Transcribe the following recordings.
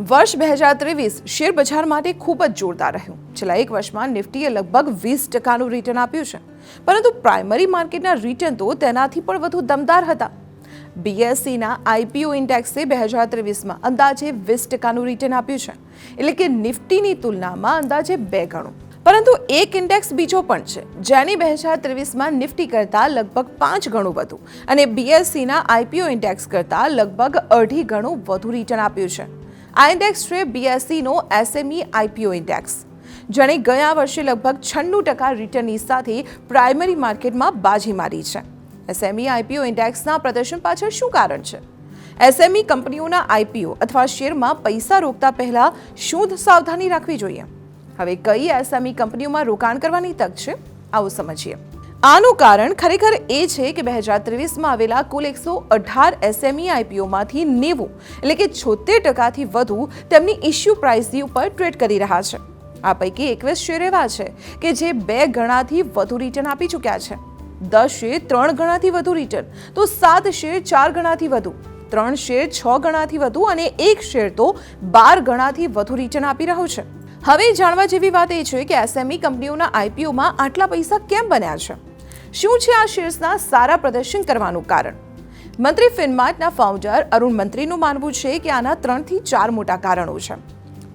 વર્ષ બે હજાર ત્રેવીસ શેર બજાર માટે ખૂબ જ જોરદાર રહ્યું. છેલ્લા એક વર્ષમાં નિફ્ટીએ લગભગ વીસ ટકાનું રિટર્ન આપ્યું છે. પરંતુ પ્રાઇમરી માર્કેટના રિટર્ન તો તેનાથી પણ વધુ દમદાર હતા. બીએસસીના આઈપીઓ ઇન્ડેક્સે બે હજાર ત્રેવીસમાં અંદાજે વીસ ટકાનું રિટર્ન આપ્યું છે. એટલે કે નિફ્ટીની તુલનામાં અંદાજે બે ગણું. પરંતુ એક ઇન્ડેક્સ બીજો પણ છે. જેની બે હજાર ત્રેવીસમાં નિફ્ટી કરતાં લગભગ પાંચ ગણું વધુ. અને બીએસસીના આઈપીઓ ઇન્ડેક્સ કરતાં લગભગ અઢી ગણું વધુ રિટર્ન આપ્યું છે. આ ઇન્ડેક્સ છે બીએસસીનો એસએમઈ આઈપીઓ ઇન્ડેક્સ. જેણે ગયા વર્ષે લગભગ છન્નું ટકા રિટર્નની સાથે પ્રાઇમરી માર્કેટમાં બાજી મારી છે. એસએમઈ આઈપીઓ ઇન્ડેક્સના પ્રદર્શન પાછળ શું કારણ છે? એસએમઈ કંપનીઓના આઈપીઓ અથવા શેરમાં પૈસા રોકતા પહેલા શું સાવધાની રાખવી જોઈએ? હવે કઈ એસએમઈ કંપનીઓમાં રોકાણ કરવાની તક છે? આવું સમજીએ. આનું કારણ ખરેખર એ છે કે બે હજાર ત્રેવીસમાં આવેલા કુલ એકસો અઢાર એસએમઈ આઈપીઓમાંથી નેવું, એટલે કે છોતેર ટકાથી વધુ તેમની ઇશ્યુ પ્રાઇસની ઉપર ટ્રેડ કરી રહ્યા છે. આ પૈકી એકવીસ શેર એવા છે કે જે બે ગણાથી વધુ રિટર્ન આપી ચૂક્યા છે. દસ શેર ત્રણ ગણાથી વધુ રિટર્ન તો સાત શેર ચાર ગણાથી વધુ, ત્રણ શેર છ ગણાથી વધુ અને એક શેર તો બાર ગણાથી વધુ રિટર્ન આપી રહ્યું છે. હવે જાણવા જેવી વાત એ છે કે એસએમઈ કંપનીઓના આઈપીઓમાં આટલા પૈસા કેમ બન્યા છે? શું છે આ શેર્સના સારા પ્રદર્શન કરવાનું કારણ? મંત્રી ફિનમાર્ટના ફાઉન્ડર અરુણ મંત્રીનું માનવું છે કે આના ત્રણથી ચાર મોટા કારણો છે.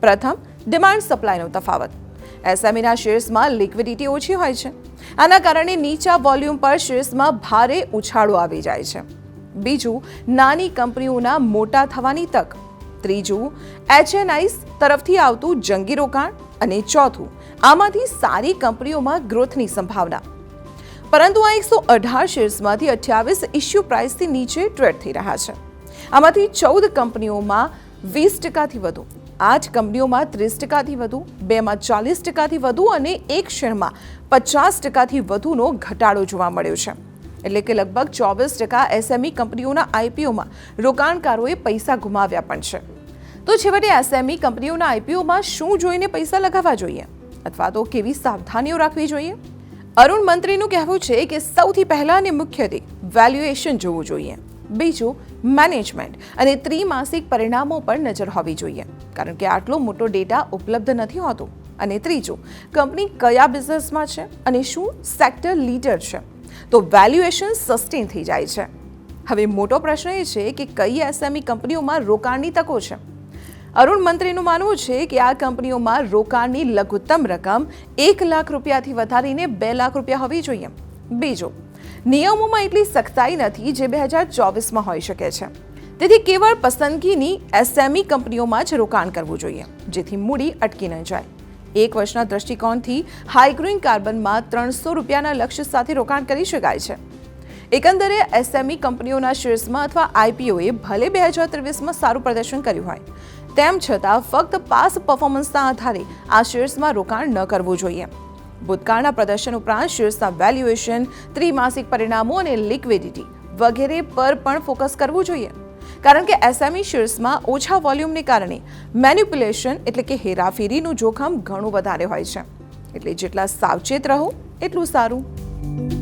પ્રથમ ડિમાન્ડ સપ્લાયનો તફાવત. એસએમઈના શેર્સમાં લિક્વિડિટી ઓછી હોય છે. આના કારણે નીચા વોલ્યુમ પર શેર્સમાં ભારે ઉછાળો આવી જાય છે. બીજું, નાની કંપનીઓના મોટા થવાની તક. ત્રીજું એચએનઆઈસ તરફથી આવતું જંગી રોકાણ. અને ચોથું, આમાંથી સારી કંપનીઓમાં ગ્રોથની સંભાવના. પરંતુ આ એકસો અઢાર શેર્સમાંથી અઠ્યાવીસ ઇશ્યુ પ્રાઇસથી નીચે ટ્રેડ થઈ રહ્યા છે. આમાંથી ચૌદ કંપનીઓમાં વીસ ટકાથી વધુ, આઠ કંપનીઓમાં ત્રીસ ટકાથી વધુ, બેમાં ચાલીસ ટકાથી વધુ અને એક શેરમાં પચાસ ટકાથી વધુનો ઘટાડો જોવા મળ્યો છે. એટલે કે લગભગ ચોવીસ ટકા એસએમઈ કંપનીઓના આઈપીઓમાં રોકાણકારોએ પૈસા ગુમાવ્યા પણ છે. તો છેવટે એસએમઈ કંપનીઓના આઈપીઓમાં શું જોઈને પૈસા લગાવવા જોઈએ? અથવા તો કેવી સાવધાનીઓ રાખવી જોઈએ? અરુણ મંત્રીનું કહેવું છે કે સૌથી પહેલા અને મુખ્યત્વે વેલ્યુએશન જોવું જોઈએ. બીજું મેનેજમેન્ટ અને ત્રિમાસિક પરિણામો પર નજર હોવી જોઈએ. કારણ કે આટલો મોટો ડેટા ઉપલબ્ધ નથી હોતો. અને ત્રીજું કંપની કયા બિઝનેસમાં છે અને શું સેક્ટર લીડર છે? તો વેલ્યુએશન સસ્ટેન થઈ જાય છે. હવે મોટો પ્રશ્ન એ છે કે કઈ એસએમઈ કંપનીઓમાં રોકાણની તકો છે? અરુણ મંત્રીનું માનવું છે કે આ કંપનીઓમાં રોકાણની લઘુત્તમ રકમ એક લાખ રૂપિયાથી વધારીને બે લાખ રૂપિયા હોવી જોઈએ. બીજો, નિયમોમાં એટલી સખ્તાઈ નથી જે બે હજાર ચોવીસમાં હોઈ શકે છે. તેથી કેવળ પસંદગીની એસએમઈ કંપનીઓમાં જ રોકાણ કરવું જોઈએ, જેથી મૂડી અટકી ન જાય. એક વર્ષના દ્રષ્ટિકોણથી હાઈગ્રીન કાર્બનમાં ત્રણસો રૂપિયાના લક્ષ્ય સાથે રોકાણ કરી શકાય છે. એકંદરે એસએમઈ કંપનીઓના શેર્સમાં અથવા આઈપીઓએ ભલે બે હજાર ત્રેવીસમાં સારું પ્રદર્શન કર્યું હોય તેમ છતાં ફક્ત પાસ પરફોર્મન્સના આધારે આ શેર્સમાં રોકાણ ન કરવું જોઈએ. ભૂતકાળના પ્રદર્શન ઉપરાંત શેર્સના વેલ્યુએશન ત્રિમાસિક પરિણામો અને લિક્વિડિટી વગેરે પર પણ ફોકસ કરવું જોઈએ. કારણ કે એસએમઈ શેર્સમાં ઓછા વોલ્યુમને કારણે મેન્યુપ્યુલેશન એટલે કે હેરાફેરીનું જોખમ ઘણું વધારે હોય છે. એટલે જેટલા સાવચેત રહો, એટલું સારું.